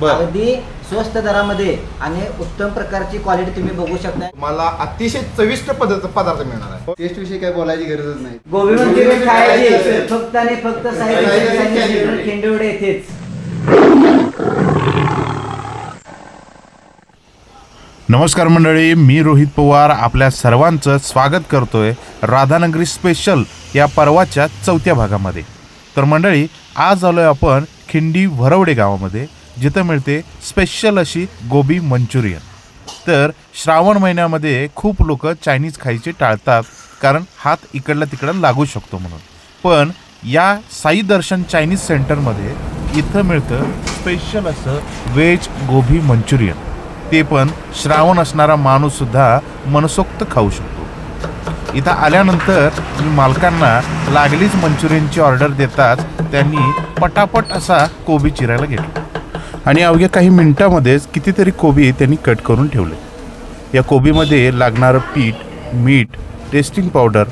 बर. अगदी स्वस्त दरामध्ये आणि उत्तम प्रकारची क्वालिटी तुम्ही बघू शकता मला अतिशय चविष्ट पदार्थ पदार्थ मिळणार आहे. टेस्ट विषयी काय बोलायची गरजच नाही. गोबी मंचुरियन खायचे. खायचे फक्त आणि फक्त. खिंडवडे येथेच. नमस्कार मंडळी मी रोहित पवार आपल्या सर्वांचं स्वागत करतोय राधानगरी स्पेशल या पर्वाच्या चौथ्या भागामध्ये. तर मंडळी आज आलोय आपण खिंडी भरवडे गावामध्ये. जिथं मिळते स्पेशल अशी गोबी मंचुरियन. तर श्रावण महिन्यामध्ये खूप लोक चायनीज खायचे टाळतात कारण हात इकडला तिकडं लागू शकतो म्हणून. पण या साई दर्शन चायनीज सेंटरमध्ये इथं मिळतं स्पेशल असं व्हेज गोबी मंचुरियन. ते पण श्रावण असणारा माणूससुद्धा मनसोक्त खाऊ शकतो. इथं आल्यानंतर मी मालकांना लागलीच मंचुरियनची ऑर्डर देताच त्यांनी पटापट असा कोबी चिरायला घेतला. आणि अवघ्या काही मिनिटामध्येच कितीतरी कोबी त्यांनी कट करून ठेवले. या कोबीमध्ये लागणारं पीठ मीठ टेस्टिंग पावडर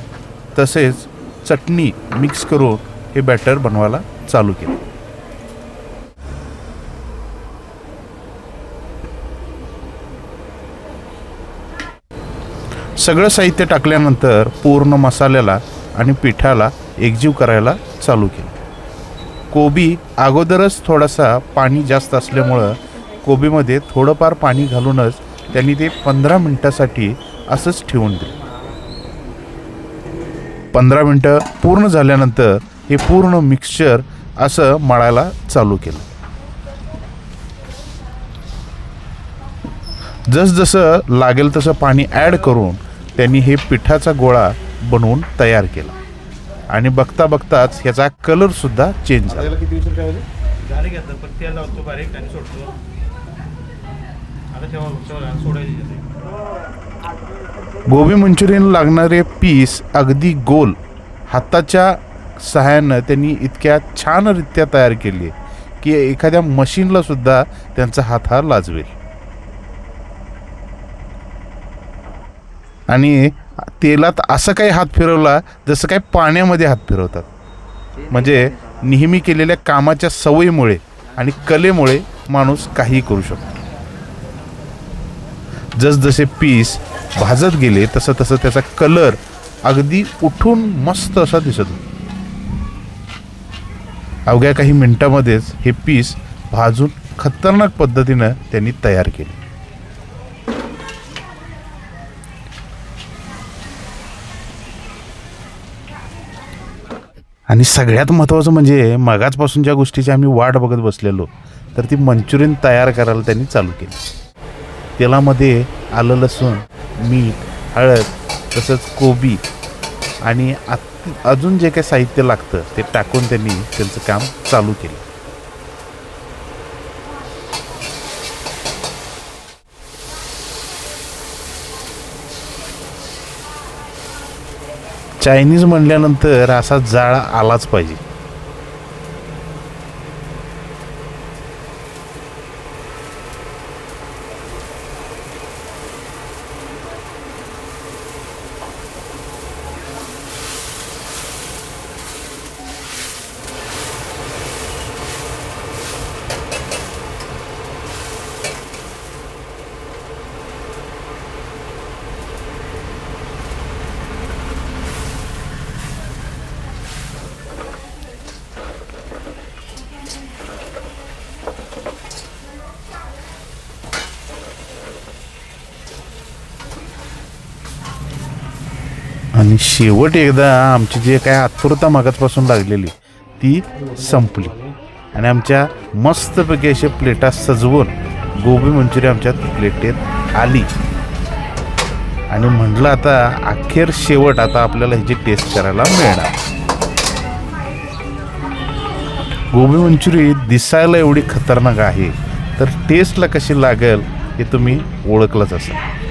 तसेच चटणी मिक्स करून हे बॅटर बनवायला चालू केलं. सगळं साहित्य टाकल्यानंतर पूर्ण मसाल्याला आणि पिठाला एकजीव करायला चालू केलं. कोबी अगोदरच थोडासा पाणी जास्त असल्यामुळं कोबीमध्ये थोडंफार पाणी घालूनच त्यांनी ते पंधरा मिनटासाठी असंच ठेवून दिलं. पंधरा मिनटं पूर्ण झाल्यानंतर हे पूर्ण मिक्सचर असं मळायला चालू केलं. जसजसं लागेल तसं पाणी ॲड करून त्यांनी हे पिठाचा गोळा बनवून तयार केला. आणि बघता बघताच ह्याचा कलर सुद्धा चेंज झाला. त्याला किती उशीर ठेवायचे झाले घेतलं पण तेल लावतो बारीक आणि सोडतो. आता ठेवा ठेवा सोडायची गोबी मंचुरियन लागणारे पीस अगदी गोल. हाताच्या सहाय्यानं त्यांनी इतक्या छानरित्या तयार केली की एखाद्या मशीनला सुद्धा त्यांचा हात हा लाजवेल. आणि तेलात असं काही हात फिरवला जसं काही पाण्यामध्ये हात फिरवतात. म्हणजे नेहमी केलेल्या कामाच्या सवयीमुळे आणि कलेमुळे माणूस काहीही करू शकतो. जसजसे पीस भाजत गेले तसं तसं त्याचा कलर अगदी उठून मस्त असा दिसत होता. अवघ्या काही मिनिटामध्येच हे पीस भाजून खतरनाक पद्धतीनं त्यांनी तयार केले. आणि सगळ्यात महत्त्वाचं म्हणजे मगाचपासून ज्या गोष्टीची आम्ही वाट बघत बसलेलो तर ती मंचुरियन तयार करायला त्यांनी चालू केली. तेलामध्ये आलं लसूण मीठ हळद तसंच कोबी आणि आत अजून जे काही साहित्य लागतं ते टाकून त्यांनी त्यांचं काम चालू केलं. चायनीज म्हणल्यानंतर असा जाळा आलाच पाहिजे. आणि शेवट एकदा आमची जे काय आतुरता मागातपासून लागलेली ती संपली. आणि आमच्या मस्तपैकी अशा प्लेटा सजवून गोबी मंचुरी आमच्या प्लेटेत आली. आणि म्हटलं आता अखेर शेवट आता आपल्याला ह्याची टेस्ट करायला मिळणार. गोबी मंचुरी दिसायला एवढी खतरनाक आहे तर टेस्टला कशी लागेल हे तुम्ही ओळखलंच असाल.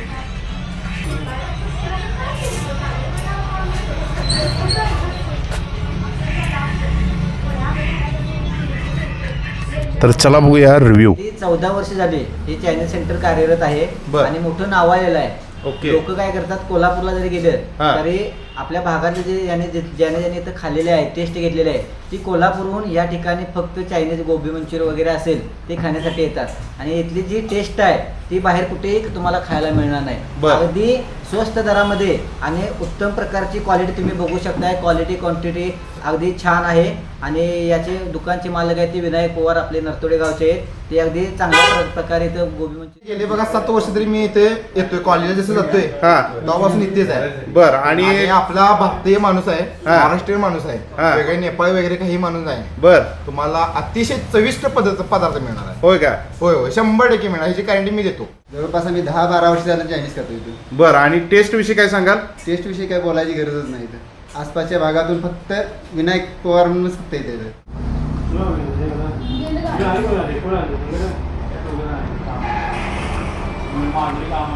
तर चला बघूया रिव्ह्यू चौदा वर्ष झाली हे चायनीज सेंटर कार्यरत आहे बर. आणि मोठं नाव आलेलं आहे ओके. लोक काय करतात कोल्हापूरला जरी गेले हा. तरी आपल्या भागातले जे याने ज्याने ज्याने इथं खाल्लेले आहे टेस्ट घेतलेले आहे ती कोल्हापूरहून या ठिकाणी फक्त चायनीज गोबी मंचुरी वगैरे असेल ते खाण्यासाठी येतात. आणि इथली जी टेस्ट आहे ती बाहेर कुठेही तुम्हाला खायला मिळणार नाही. बरं. अगदी स्वस्त दरामध्ये आणि उत्तम प्रकारची क्वालिटी तुम्ही बघू शकताय. क्वालिटी क्वांटिटी अगदी छान आहे. आणि याचे दुकानचे मालक आहेत ते विनायक पवार आपले नरतोडे गावचे आहेत. ते अगदी चांगल्या प्र- प्रकारे इथं गोबी मंचुरी गेले बघा सात वर्ष तरी मी इथे येतोय कॉलेजला जसं जातोय. हा. तेव्हापासून इथेच आहे. बर आणि आपला भारतीय माणूस आहे हा. महाराष्ट्रीयन माणूस हा. आहे वेगळे नेपाळ वगैरे काही माणूस आहे बर. तुम्हाला अतिशय चविष्ट पदार्थ पदार्थ मिळणार आहे. होय का? होय होय. शंभर टक्के मिळणार. ह्याची गॅरंटी मी देतो. जवळपास आम्ही दहा बारा वर्ष झालं चायनीज खातो इथे. बर आणि टेस्ट विषयी काय सांगाल? टेस्ट विषयी काय बोलायची गरजच नाही इथं. आसपासच्या भागातून फक्त विनायक पवार म्हणूनच फक्त येते इथं.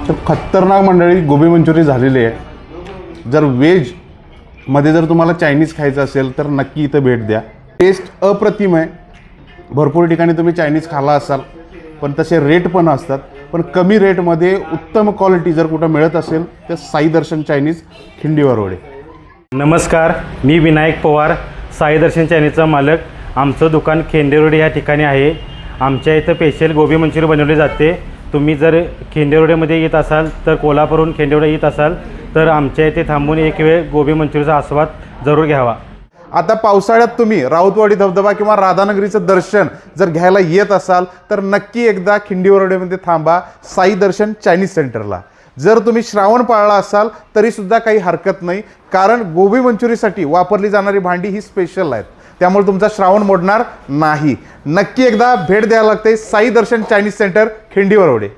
तर खतरनाक मंडळी गोबी मंचुरी झालेली आहे. जर व्हेजमध्ये जर तुम्हाला चायनीज खायचं असेल तर नक्की इथं भेट द्या. टेस्ट अप्रतिम आहे. भरपूर ठिकाणी तुम्ही चायनीज खाला असाल पण तसे रेट पण असतात. पण कमी रेटमध्ये उत्तम क्वालिटी जर कुठं मिळत असेल तर साई दर्शन चायनीज खिंडीवर रोडे नमस्कार मी विनायक पवार साई दर्शन चायनीजचा मालक. आमचं दुकान खेंडेरोडे या ठिकाणी आहे. आमच्या इथं स्पेशल गोबी मंचुरी बनवली जाते. तुम्ही जर खेंडेरोडेमध्ये येत असाल तर कोल्हापूरहून खेंडेरोडे येत असाल तर आमच्या इथे थांबून एक वेळ गोबी मंचुरीचा आस्वाद जरूर घ्यावा. आता पावसाळ्यात तुम्ही राऊतवाडी धबधबा किंवा राधानगरीचं दर्शन जर घ्यायला येत असाल तर नक्की एकदा खिंडीवरडेमध्ये थांबा साई दर्शन चायनीज सेंटरला. जर तुम्ही श्रावण पाळला असाल तरीसुद्धा काही हरकत नाही कारण गोबी मंचुरीसाठी वापरली जाणारी भांडी ही स्पेशल आहेत. त्यामुळे तुमचा श्रावण मोडणार नाही. नक्की एकदा भेट द्यायला लागते साई दर्शन चायनीज सेंटर खिंडीवरवडे